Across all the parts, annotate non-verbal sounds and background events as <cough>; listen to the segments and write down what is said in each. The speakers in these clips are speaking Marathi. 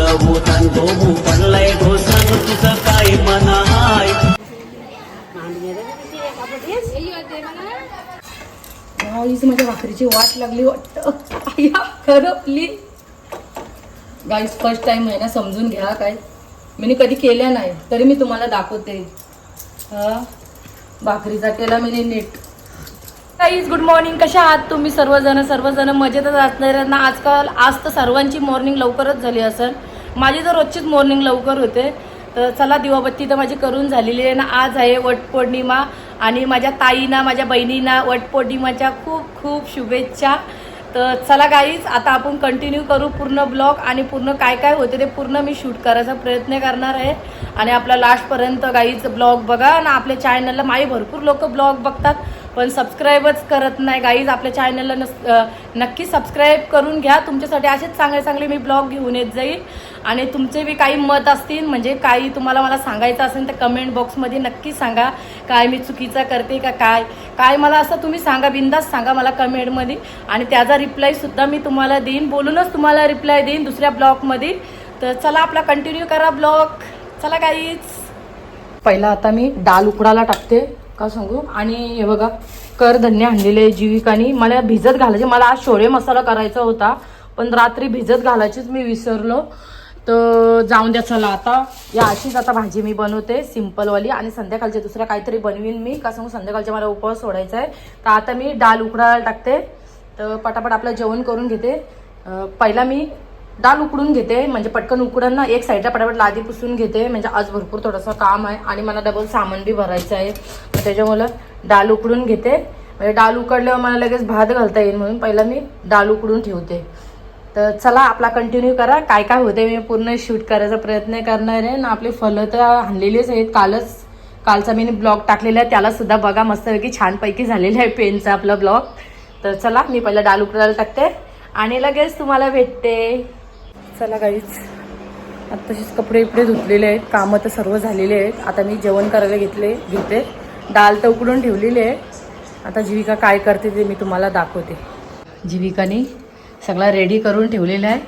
होतान गोमू पडलाय ढोसांग तुझं काय मनाय? गाईज माझ्या भाकरीची वाट लागली वाटत. खरपली. गाईज फर्स्ट टाइम आहे ना समजून घ्या काय. मी कधी केल्या नाही तरी मी तुम्हाला दाखवते. हा? भाकरीचा केला मी नीट गाईज गुड मॉर्निंग कशा आहात तुम्ही सर्वजण? सर्वजण मजेतच असणार ना? आजकाल आज तर सर्वांची मॉर्निंग लवकरच झाली असेल. माझी तर रोजचीच मॉर्निंग लवकर होते. तर चला दिवाबत्ती तर माझी करून झालेली आहे ना? आज आहे वटपौर्णिमा आणि माझ्या ताईना माझ्या बहिणींना वटपौर्णिमाच्या खूप खूप शुभेच्छा. तर चला गाईज आता आपण कंटिन्यू करू पूर्ण ब्लॉग आणि पूर्ण काय काय होते ते पूर्ण मी शूट करायचा प्रयत्न करणार आहे. आणि आपला लास्टपर्यंत काहीच ब्लॉग बघा. आणि आपल्या चॅनलला माझे भरपूर लोक ब्लॉग बघतात. पण सबस्क्राईबच करत नाही. गाईज आपल्या चॅनलला नस नक्की सबस्क्राईब करून घ्या. तुमच्यासाठी असेच चांगले चांगले मी ब्लॉग घेऊन येत जाईल. आणि तुमचे बी काही मत असतील म्हणजे काही तुम्हाला मला सांगायचं असेल तर कमेंट बॉक्समध्ये नक्की सांगा. काय मी चुकीचा करते का काय? काय मला असं तुम्ही सांगा बिंदास सांगा मला कमेंटमध्ये आणि त्याचा रिप्लायसुद्धा मी तुम्हाला देईन. बोलूनच तुम्हाला रिप्लाय देईन दुसऱ्या ब्लॉगमध्ये तर चला आपला कंटिन्यू करा ब्लॉग चला काहीच पहिला आता मी डाल उकडायला टाकते. का सांगू. आणि हे बघा करधन्य आणलेले जीविकानी. मला भिजत घालायचे. मला आज शोळे मसाला करायचा होता पण रात्री भिजत घालायचीच मी विसरलो. तर जाऊन द्या चला आता. या अशीच आता भाजी मी बनवते सिम्पलवाली. आणि संध्याकाळच्या दुसऱ्या काहीतरी बनवीन मी. का सांगू संध्याकाळचे मला उपवास सोडायचा आहे तर आता मी डाल उकडायला टाकते. तर पटापट आपलं जेवण करून घेते. पहिला मी डाळ उकडून घेते. म्हणजे पटकन उकडून ना एक साईडला पटापट लादी पुसून घेते. म्हणजे आज भरपूर थोडंसं काम आहे. आणि मला डबल सामान बी भरायचं आहे त्याच्यामुळं डाळ उकडून घेते. म्हणजे डाळ उकडल्यावर मला लगेच भात घालता येईल म्हणून पहिला मी डाळ उकडून ठेवते. तर चला आपला कंटिन्यू करा. काय काय होते मी पूर्ण शूट करायचा प्रयत्न करणार आहे. ना आपले फलं तर आणलेलीच आहेत. कालच कालचा मी ब्लॉग टाकलेला आहे. त्यालासुद्धा बघा मस्तपैकी छानपैकी झालेला आहे पेनचा आपला ब्लॉग. तर चला मी पहिला डाळ उकडायला टाकते. आणि लगेच तुम्हाला भेटते. चला काहीच आता तसेच कपडे इपडे धुतलेले आहेत. कामं तर सर्व झालेले आहेत. आता मी जेवण करायला घेतले घेते. डाळ तर उकडून ठेवलेली आहे. आता जीविका काय करते ते मी तुम्हाला दाखवते. जीविकाने सगळा रेडी करून ठेवलेला आहे.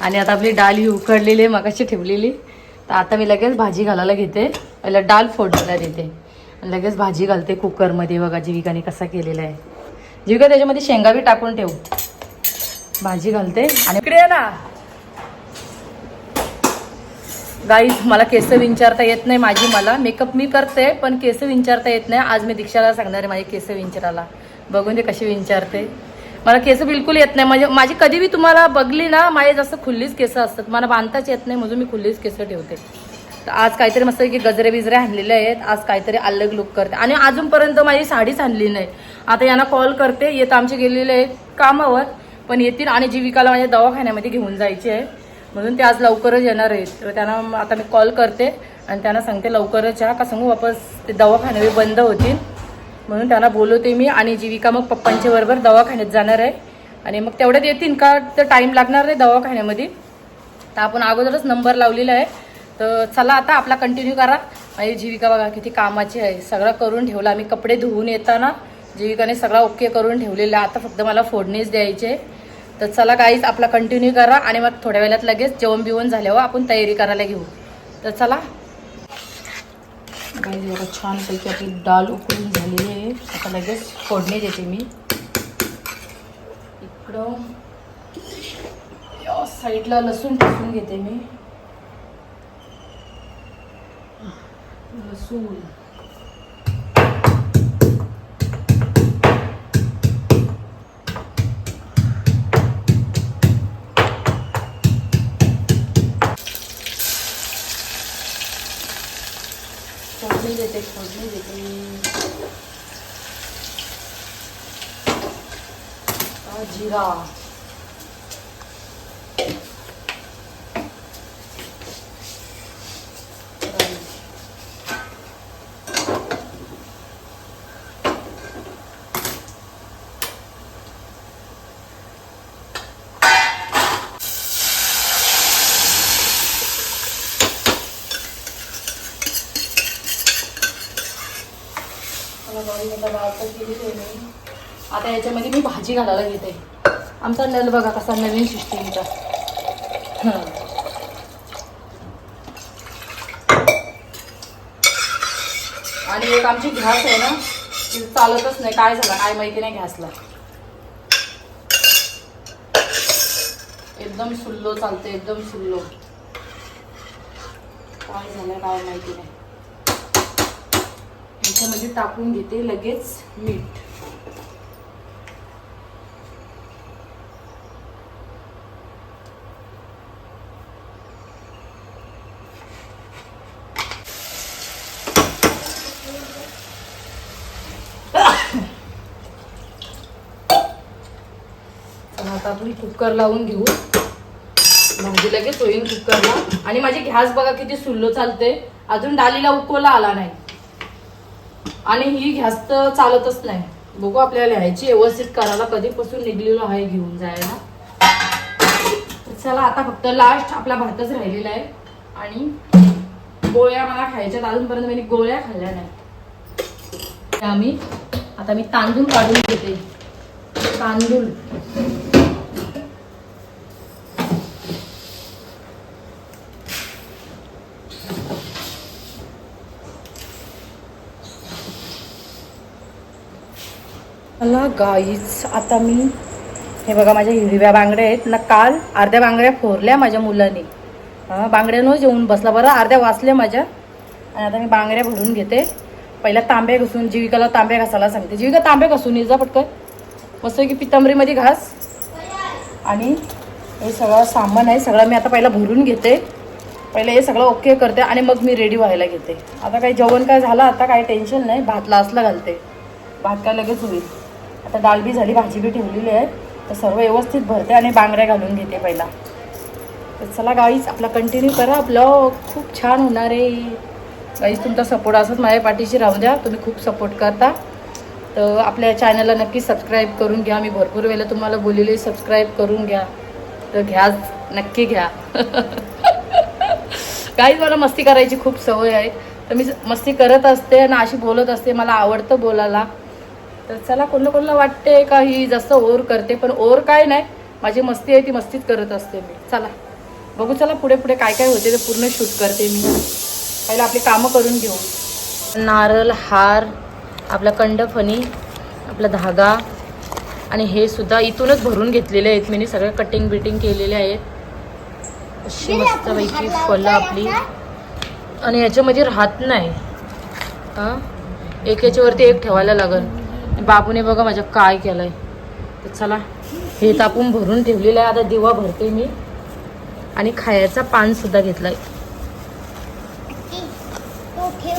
आणि आता आपली डाळ ही उकडलेली आहे मगाशी ठेवलेली. तर आता मी लगेच भाजी घालायला घेते. पहिला डाळ फोडायला देते. आणि लगेच भाजी घालते कुकरमध्ये. बघा जीविकाने कसा केलेला आहे. जीविका त्याच्यामध्ये शेंगा बी टाकून ठेवू. भाजी घालते. आणि इकडे ना. गाईज मला केस विंचारता येत नाही माझी मला. मेकअप मी करते पण केस विंचारता येत नाही. आज मी दीक्षाला सांगणार आहे माझे केस विंचारायला. बघून ते कशी विंचारते. मला केस बिलकुल येत नाही. म्हणजे माझी कधी बी तुम्हाला बघली ना माझे जास्त खुल्लीच केस असतात. मला बांधताच येत नाही म्हणून मी खुल्लीच केस ठेवते. तर आज काहीतरी मस्त की गजरे बिजरे आणलेले आहेत. आज काहीतरी अलग लुक करते. आणि अजूनपर्यंत माझी साडीच आणली नाही. आता यांना कॉल करते. येत आमचे गेलेले आहेत कामावर. पण येतील आणि जीविकाला माझ्या दवाखान्यामध्ये घेऊन जायचे आहे. म्हणून ते आज लवकरच येणार आहेत. तर त्यांना आता मी कॉल करते आणि त्यांना सांगते लवकरच या का सांगू वापस ते दवाखाने बंद होतील. म्हणून त्यांना बोलवते मी आणि जीविका मग पप्पांच्या बरोबर दवाखान्यात जाणार आहे. आणि मग तेवढ्यात येतील का? तर टाईम लागणार नाही दवाखान्यामध्ये. तर आपण अगोदरच नंबर लावलेला आहे. तर चला आता आपला कंटिन्यू करा. आणि जीविका बघा किती कामाची आहे. सगळं करून ठेवलं. आम्ही कपडे धुवून येताना जीविकाने सगळा ओके करून ठेवलेला आहे. आता फक्त मला फोडणीच द्यायचे तर चला काहीच आपला कंटिन्यू करा आणि मग थोड्या वेळात लगेच जेवण बिवण झाल्यावर आपण तयारी करायला घेऊ. तर चला. गाईज एवढं छानपैकी आपली डाळ उकळून झालेली आहे. आता लगेच फोडणी देते मी. इकडं या साईडला लसूण टाकून घेते मी. लसूण. देते फोडणी देते आता याच्यामध्ये मी भाजी घालायला घेते. आमचा नल बघा कसा नवीन सिस्टीमचा आणि एक आमची घास आहे ना ती चालतच नाही. काय झालं? काय माहिती नाही घासला. एकदम सुल्लो चालते एकदम सुल्लो. काय झालं काय माहिती नाही. याच्यामध्ये टाकून घेते लगेच मीठ. आता आपण कुकर लावून घेऊ. भाजी लगेच होईल कुकरला आणि माझी घॅस बघा किती सुल्लो चालते. अजून डालीला उकवला आला नाही. आणि ही घॅस तर चालतच नाही. बघू आपल्याला लिहायची. व्यवस्थित करायला कधीपासून निघलेलो आहे घेऊन जायला. चला आता फक्त लास्ट आपला भातच राहिलेला आहे. आणि गोळ्या मला खायच्यात. अजूनपर्यंत मी गोळ्या खाल्ल्या नाही आम्ही आता मी तांदूळ काढून घेते. तांदूळ. मला गाईच आता मी हे बघा माझ्या हिरव्या बांगड्या आहेत. ना काल अर्ध्या बांगड्या फोरल्या माझ्या मुलांनी. बांगड्यानं बांगड्यानंच येऊन बसला. बरं अर्ध्या वाचल्या माझ्या. आणि आता मी बांगड्या भरून घेते. पहिल्या तांब्या घासून जीविकाला तांब्या घासायला सांगते. जीविका तांब्या घासून ये जा पटकन. मस्त की पितांबरीमध्ये घास. आणि हे सगळं सामान आहे. सगळं मी आता पहिला भरून घेते. पहिले हे सगळं ओके करते आणि मग मी रेडी व्हायला घेते. आता काही जेवण काय झालं? आता काही टेन्शन नाही. भात लासला घालते. भात काय लगेच होईल. आता डाळ बी झाली भाजी बी ठेवलेली आहे तर सर्व व्यवस्थित भरते आणि बांगड्या घालून घेते पहिला. तर चला गाईच आपला कंटिन्यू करा आपलं खूप छान होणार आहे. गाईज तुमचा सपोर्ट असंच माझ्या पाठीशी राहू द्या. तुम्ही खूप सपोर्ट करता. तर आपल्या चॅनलला नक्की सबस्क्राईब करून घ्या. मी भरपूर वेळेला तुम्हाला बोललेले सबस्क्राईब करून घ्या. तर घ्या नक्की घ्या. <laughs> काहीच मला मस्ती करायची खूप सवय आहे. तर मी मस्ती करत असते आणि अशी बोलत असते. मला आवडतं बोलायला. तर चला कोणाला कोणाला वाटते का ही जास्त ओर करते पण ओर काय नाही. माझी मस्ती आहे ती मस्तीच करत असते मी. चला बघू चला पुढे पुढे काय काय होते ते पूर्ण शूट करते मी. पहिलं आपली कामं करून घेऊ. नारळ हार आपला कंडफणी आपला धागा आणि हे सुद्धा इथूनच भरून घेतलेले आहेत मी. सगळे कटिंग बिटिंग केलेले आहेत. अशी मस्तपैकी फलं आपली. आणि ह्याच्यामध्ये राहत नाही. हां? एक याच्यावरती एक ठेवायला लागल. बाबूने बघा माझ्या काय केलंय. तर चला हे तापून भरून ठेवलेलं आहे. आता दिवा भरते मी. आणि खायचा पान सुद्धा घेतलाय.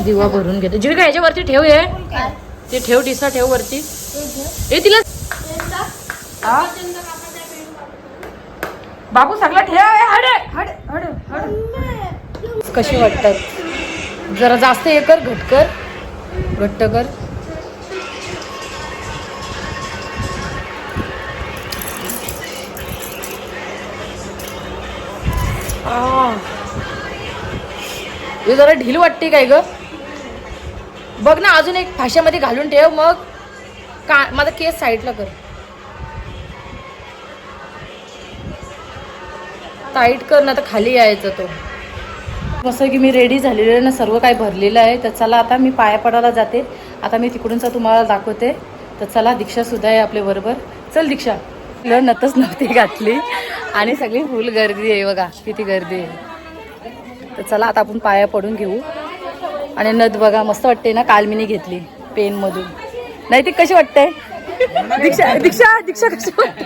दिवा भरून घेते. जिरका ह्याच्यावरती ठेव ये ते ठेव डिसा ठेव वरती. ए तिला बाबू सगळं ठेव. ए, हडे हडे कशी वाटतात? जरा जास्त हे कर घट कर. घट्ट कर. हे जरा ढील वाटते काय ग? बघ ना अजून एक फाश्यामध्ये घालून ठेव मग का माझा केस साईडला कर. टाईट कर ना तर खाली यायचं तो. कसं की मी रेडी झालेलं आहे ना सर्व काही भरलेलं आहे तर चला आता मी पाया पडायला जाते. आता मी तिकडूनचा तुम्हाला दाखवते. तर चला दीक्षा सुद्धा आहे आपल्या बरोबर चल दीक्षा. नतच नव्हती घातली. आणि सगळी फुल गर्दी आहे बघा किती गर्दी आहे. तर चला आता आपण पाया पडून घेऊ. आणि नथ बघा मस्त वाटते ना कालमिनी घेतली पेनमधून नाही ती कशी वाटते दीक्षा दीक्षा दीक्षा कशी वाटते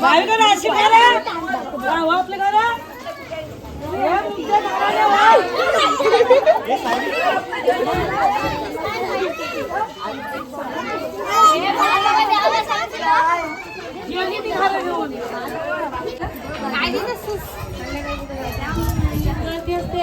बाहेर करा अशी करा आपलं करा काय दिसत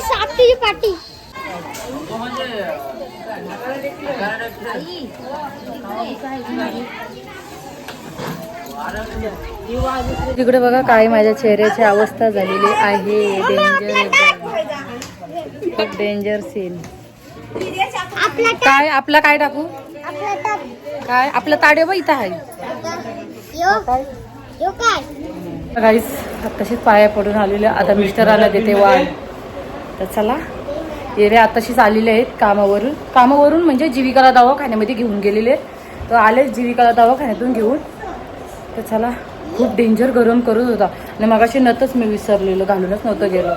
साप तुझी तिकडे बघा काय माझ्या चेहऱ्याची अवस्था झालेली आहे. डेंजर खूप डेंजर सीन काय आपला काय टाकू? काय आपलं ताडे बघ इथं आहे. गाईस आत्ताशीच पाया पडून आलेले आता मिस्टराला देते वाढ. तर चला. येरे आत्ताशीच आलेले आहेत कामावरून. कामावरून म्हणजे जीविकाला दवाखान्यामध्ये घेऊन गेलेले तर आले जीविकाला दवाखान्यातून घेऊन. तर चला. खूप डेंजर गरम करत होता. आणि मगाशी नतच मी विसरलेलो घालूनच नव्हतं गेलो.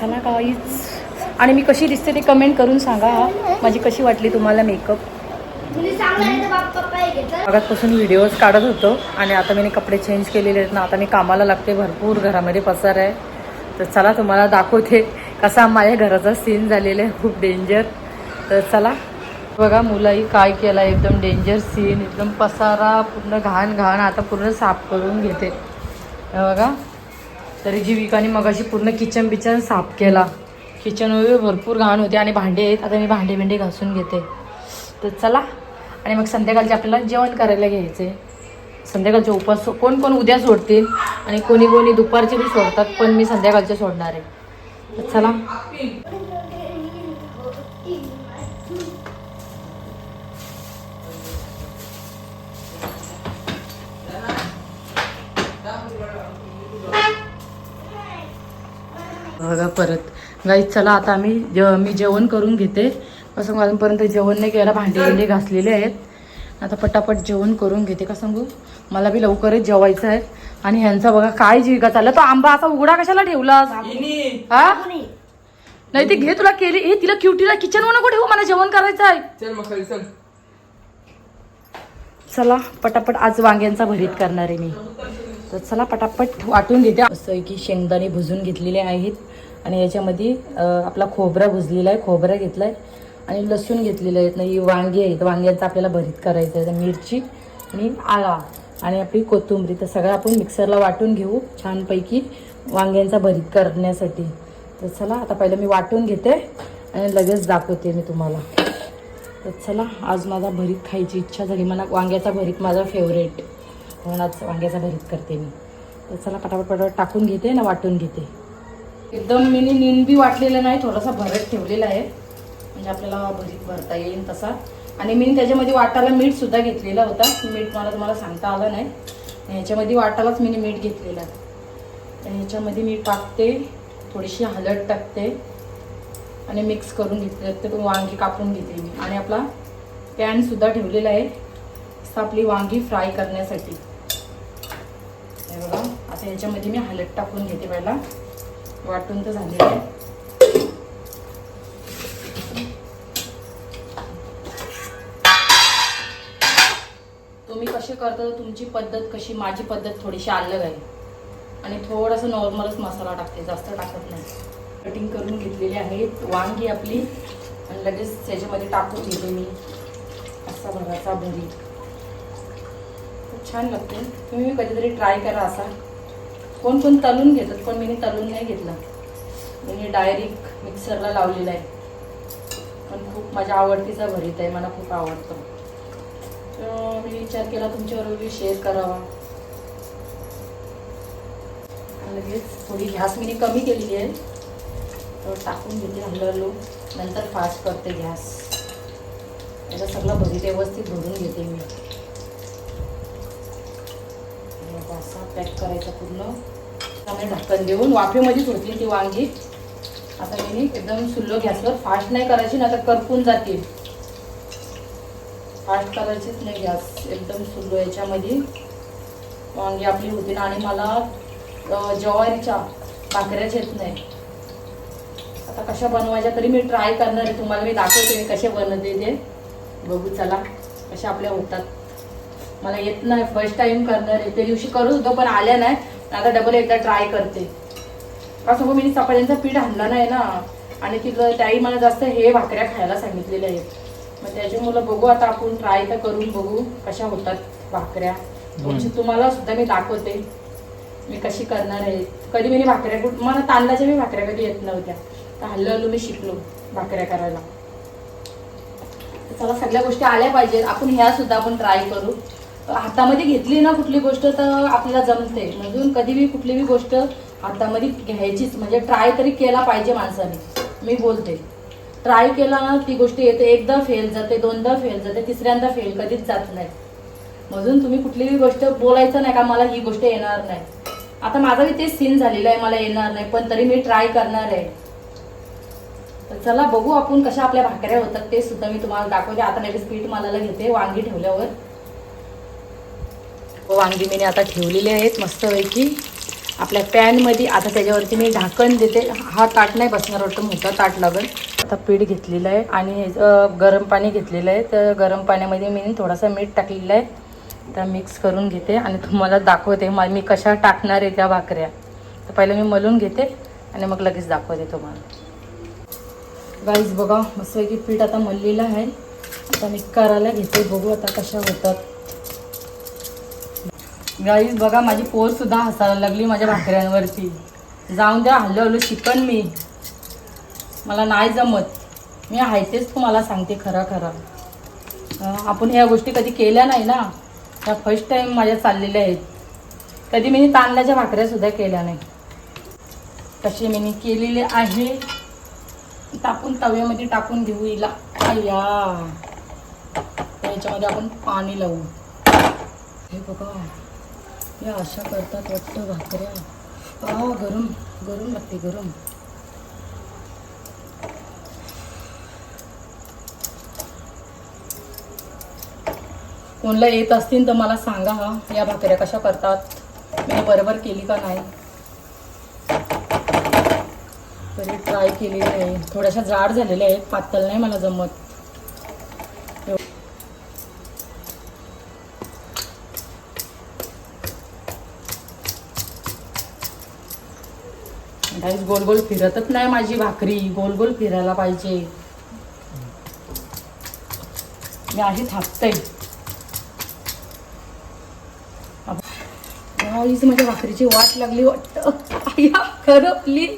चला काहीच आणि मी कशी दिसते ते कमेंट करून सांगा. हा माझी कशी वाटली तुम्हाला मेकअप मागातपासून व्हिडिओज काढत होतो आणि आता मी कपडे चेंज केलेले आहेत ना आता मी कामाला लागते भरपूर घरामध्ये पसार आहे. तर चला तुम्हाला दाखवते कसा माझ्या घराचा सीन झालेला आहे खूप डेंजर तर चला. बघा मुलाही काय केला एकदम डेंजर सीन एकदम पसारा पूर्ण घाण घाण आता पूर्ण साफ करून घेते. बघा. तरी जीविकाने मगाशी पूर्ण किचन बिचन साफ केला. किचन वगैरे भरपूर घाण होते आणि भांडे आहेत आता मी भांडे बिंडे घासून घेते. तर चला. आणि मग संध्याकाळचे आपल्याला जेवण करायला घ्यायचे. संध्याकाळचे उपवास कोण कोण उद्या सोडतील आणि कोणी कोणी दुपारचे बी सोडतात पण मी संध्याकाळचे सोडणार आहे. तर चला. बघा परत. गाईच चला आता आम्ही जेव मी जेवण करून घेते. कसं अजूनपर्यंत जेवण नाही केलं भांडे बिंडे घासलेले आहेत. आता पटापट जेवण करून घेते का सांगू? मला बी लवकरच जेवायचं आहे. आणि ह्यांचा बघा काय जीविका चालला तो आंबा असा उघडा कशाला ठेवला हा? नाही ते घे तुला केली. हे तिला क्युटीला किचन नको ठेवू. मला जेवण करायचं आहे. चल पटापट आज वांग्यांचा भरीत करणार आहे मी. तर चला पटापट वाटून घेते. असं आहे की शेंगदाणे भुजून घेतलेले आहेत. आणि याच्यामध्ये आपला खोबरा भुजलेला आहे. खोबरा घेतला आहे आणि लसूण घेतलेलं आहेत. नाही वांगी आहेत. वांग्यांचं आपल्याला भरीत करायचं आहे. तर मिरची आणि आळा आणि आपली कोथिंबरी. तर सगळं आपण मिक्सरला वाटून घेऊ छानपैकी वांग्यांचा भरीत करण्यासाठी. तर चला आता पहिलं मी वाटून घेते आणि लगेच दाखवते मी तुम्हाला. तर चला आज माझा भरीत खायची इच्छा झाली. मला वांग्याचा भरीत माझा फेवरेट म्हणून आज वांग्याचा भरीत करते मी. तर चला पटापट पटापट टाकून घेते ना वाटून घेते. एकदम मी निंबी वाटलेलं नाही. थोडासा भरत ठेवलेला आहे. म्हणजे आपल्याला भरीत भरता येईल तसा. आणि मी त्याच्यामध्ये वाटायला मीठ सुद्धा घेतलेला होता. मीठ मला तुम्हाला सांगता आलं नाही. ह्याच्यामध्ये वाटायलाच मी मीठ घेतलेलं आहे. आणि ह्याच्यामध्ये मी टाकते. थोडीशी हळद टाकते. आणि मिक्स करून घेतले ते वांगी कापून घेते मी. आणि आपला पॅनसुद्धा ठेवलेला आहे. असं आपली वांगी फ्राय करण्यासाठी. हे बघा. आता याच्यामध्ये मी हलत टाकून घेते पहिला वाटून तर झालेलं आहे तुम्ही कसे करता तुमची पद्धत कशी माझी पद्धत थोडीशी अलग आहे. आणि थोडासा नॉर्मलच मसाला टाकते जास्त टाकत नाही. कटिंग करून घेतलेली आहे वांगी आपली. आणि लगेच त्याच्यामध्ये टाकून घेते मी. असा भराचा भरी खूप छान लागते. तुम्ही कधीतरी ट्राय करा असा. कोण कोण तलून घेतात पण मी तलून नाही घेतला. मी डायरेक्ट मिक्सरला लावलेला आहे. पण खूप माझ्या आवडतीचा भरीत आहे मला खूप आवडतं. तर मी विचार केला तुमच्याबरोबर शेअर करावा. आणि लगेच थोडी गॅस मी कमी केलेली आहे. तर टाकून घेते हळूहळू नंतर फास्ट करते गॅस याचा सगळं भरी व्यवस्थित भरून घेते मी. असा पॅक करायचा पूर्ण. त्यामुळे ढक्कन देऊन वाफेमध्येच होती ती वांगी. आता मी एकदम सुल्लो गॅसवर फास्ट नाही करायची ना तर करपून जातील आठ करायचीच नाही गॅस एकदम सुरू याच्यामध्ये. वांगी आपली होती ना आणि मला ज्वारीच्या भाकऱ्याच येत नाही आता कशा बनवायच्या तरी मी ट्राय करणार आहे. तुम्हाला मी दाखवते मी कसे बनवते ते. बघू चला कशा आपल्या होतात. मला येत नाही फर्स्ट टाइम करणार आहे. त्या दिवशी करू होतो पण आल्या नाही. आता डबल एकदा ट्राय करते. असं मी चपात्यांचं पीठ आणला नाही ना. आणि तिथं त्याही मला जास्त हे भाकऱ्या खायला सांगितलेल्या आहेत. मग त्याच्यामुळं बघू आता आपण ट्राय तर करून बघू कशा होतात भाकऱ्या. तुमची तुम्हाला सुद्धा मी दाखवते. मी कशी करणार आहे. कधी मी भाकऱ्या कुठ मला तांदळाच्या मी भाकऱ्या कधी येत नव्हत्या. तर हल्लो हल्लो मी शिकलो भाकऱ्या करायला. चला सगळ्या गोष्टी आल्या पाहिजेत. आपण ह्या सुद्धा आपण ट्राय करू. हातामध्ये घेतली ना कुठली गोष्ट तर आपल्याला जमते. म्हणून कधी बी कुठली बी गोष्ट हातामध्ये घ्यायचीच. म्हणजे ट्राय तरी केला पाहिजे माणसाने. मी बोलते. ट्राय केला ना ती गोष्ट येते एकदा फेल जाते दोनदा फेल जाते तिसऱ्यांदा फेल कधीच जात नाही. म्हणून तुम्ही कुठलीही गोष्ट बोलायचं नाही का मला ही गोष्ट येणार नाही. आता माझा बी तेच सीन झालेला आहे मला येणार नाही पण तरी मी ट्राय करणार आहे. तर चला बघू आपण कशा आपल्या भाकऱ्या होतात ते सुद्धा मी तुम्हाला दाखवते. आता लगेच पीठ मला घेते वांगी ठेवल्यावर. वांगी मी आता ठेवलेली आहेत मस्तपैकी. आपल्या पॅनमध्ये आता त्याच्यावरती मी ढाकण देते. हा ताट नाही बसणार वाटतं मोठा ताट लागेल. आता पीठ घेतलेलं आहे आणि गरम पाणी घेतलेलं आहे. तर गरम पाण्यामध्ये मी थोडासा मीठ टाकलेलं आहे. तर मिक्स करून घेते आणि तुम्हाला दाखवते मी कशा टाकणार आहे त्या भाकऱ्या. तर पहिलं मी मलून घेते आणि मग लगेच दाखवते तुम्हाला. गाईज बघा मस्तपैकी पीठ आता मललेलं आहे. आता मी करायला घेते बघू आता कशा होतात. गाईज बघा माझी पोरसुद्धा हसायला लागली माझ्या भाकऱ्यांवरती. जाऊन द्या हल्लो हल्लो शिकन मी. मला नाही जमत. मी आहे तेच तुम्हाला सांगते खरा खरा. आपण ह्या गोष्टी कधी केल्या नाही ना? त्या फर्स्ट टाईम माझ्या चाललेल्या आहेत. कधी मी तांदळाच्या भाकऱ्यासुद्धा केल्या नाही. तशी मी केलेले आहे टाकून तव्यामध्ये टाकून घेऊ हिला. आया. याच्यामध्ये आपण पाणी लावू. हे बघा. या अशा करतात वाटतं भाकऱ्या. गरम गरम लागते गरम. कोणला येत असतील तर मला सांगा हा. या भाकऱ्या कशा करतात? मी बरोबर केली का नाही? तरी ट्राय केलेली आहे थोड्याशा जाड झालेल्या आहेत. पातळ नाही मला जमत. गाईस गोल गोल फिरतच नाही माझी भाकरी. गोल गोल फिरायला पाहिजे. मी अशी थापते. गाईज माझ्या भाकरीची वाट लागली वाटतं. खरं प्लीज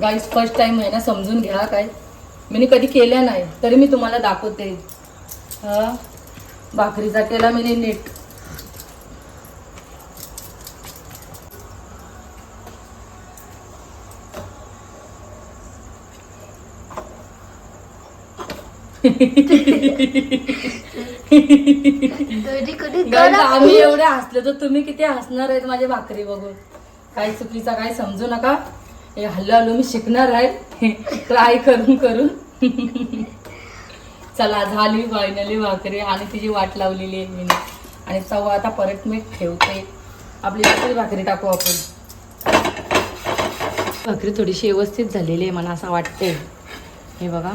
गाईज फर्स्ट टाइम आहे ना समजून घ्या काय. मी कधी केल्या नाही तरी मी तुम्हाला दाखवते. हा भाकरीचा केला मी नीट. आम्ही एवढे हसले तर तुम्ही किती हसणार आहेत माझी भाकरी बघून? काय चुकीचा काय समजू नका. हे हल्लो हल्लो मी शिकणार आहे. ट्राय करून करून. चला झाली फायनली भाकरी आणि तिची वाट लावलेली आहे मी. आणि तवा आता परत मी ठेवते. आपली दुसरी भाकरी टाकू आपण. भाकरी थोडीशी व्यवस्थित झालेली आहे मला असं वाटते हे बघा.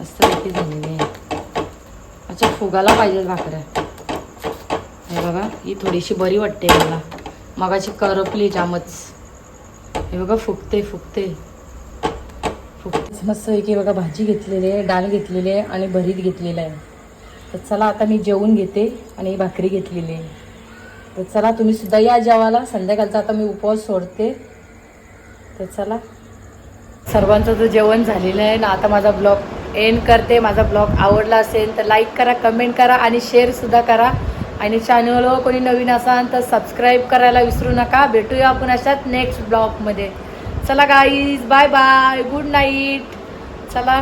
मस्त पैकी झालेली आहे. अच्छा फुगाला पाहिजे भाकऱ्या. हे बघा ही थोडीशी बरी वाटते मला. मगाची करपली जामच. हे बघा फुगते फुगते. फुगते. मस्त की बघा भाजी घेतलेली आहे डाळ घेतलेली आहे आणि भरीत घेतलेलं आहे. तर चला आता मी जेवून घेते आणि भाकरी घेतलेली आहे. तर चला तुम्ही सुद्धा या जेवायला. संध्याकाळचा आता मी उपवास सोडते. तर चला. सर्वांचं तर जेवण झालेलं आहे. ना आता माझा ब्लॉग एंड करते. माझा ब्लॉग आवडला असेल तर लाईक करा कमेंट करा आणि शेअरसुद्धा करा. आणि चॅनलवर कोणी नवीन असाल तर सबस्क्राईब करायला विसरू नका. भेटूया आपण अशाच नेक्स्ट ब्लॉगमध्ये चला guys bye bye good night चला.